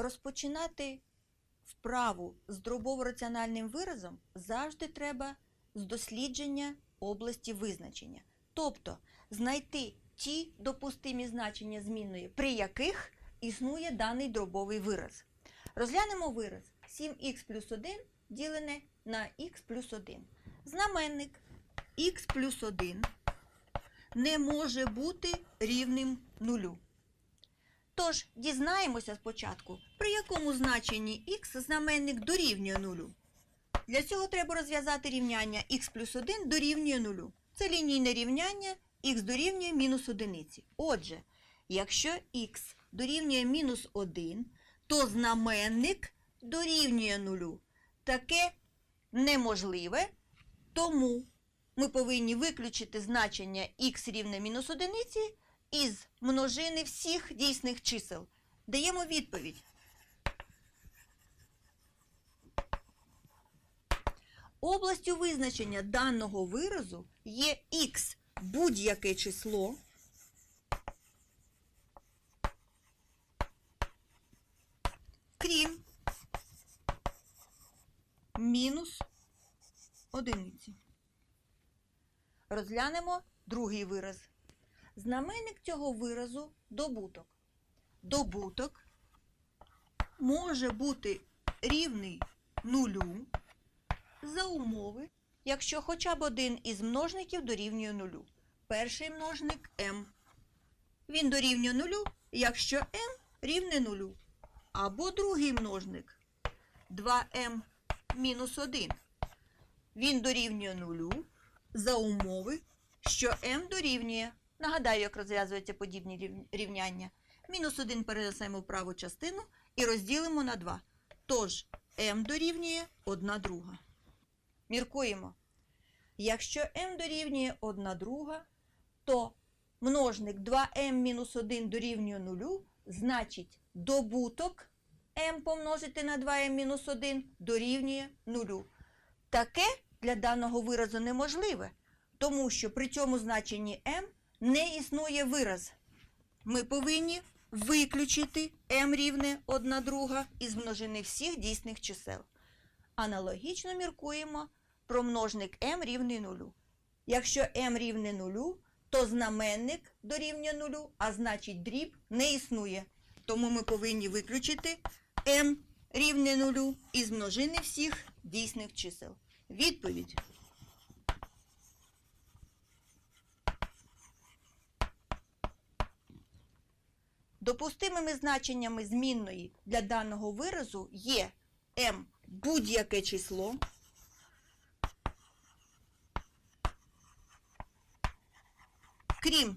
Розпочинати вправу з дробово-раціональним виразом завжди треба з дослідження області визначення. Тобто знайти ті допустимі значення змінної, при яких існує даний дробовий вираз. Розглянемо вираз 7х плюс 1 ділене на х плюс 1. Знаменник х плюс 1 не може бути рівним нулю. Тож дізнаємося спочатку, при якому значенні х знаменник дорівнює нулю. Для цього треба розв'язати рівняння х плюс 1 дорівнює нулю. Це лінійне рівняння х дорівнює мінус одиниці. Отже, якщо х дорівнює мінус 1, то знаменник дорівнює нулю. Таке неможливе, тому ми повинні виключити значення х рівне мінус одиниці із множини всіх дійсних чисел. Даємо відповідь. Областю визначення даного виразу є х будь-яке число, крім мінус одиниці. Розглянемо другий вираз. Знаменник цього виразу добуток. Добуток може бути рівний нулю за умови, якщо хоча б один із множників дорівнює нулю. Перший множник m. Він дорівнює нулю, якщо m рівне нулю. Або другий множник 2m мінус 1. Він дорівнює нулю за умови, що m дорівнює. Нагадаю, як розв'язуються подібні рівняння. Мінус 1 перенесемо в праву частину і розділимо на 2. Тож m дорівнює 1 друга. Міркуємо. Якщо m дорівнює 1 друга, то множник 2m мінус 1 дорівнює 0, значить добуток m помножити на 2m мінус 1 дорівнює 0. Таке для даного виразу неможливе, тому що при цьому значенні m не існує вираз. Ми повинні виключити m рівне 1 друга із множини всіх дійсних чисел. Аналогічно міркуємо про множник m рівний нулю. Якщо m рівне нулю, то знаменник дорівнює нулю, а значить дріб не існує. Тому ми повинні виключити m рівне нулю із множини всіх дійсних чисел. Відповідь. Допустимими значеннями змінної для даного виразу є m будь-яке число, крім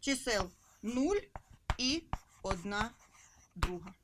чисел 0 і 1 друга.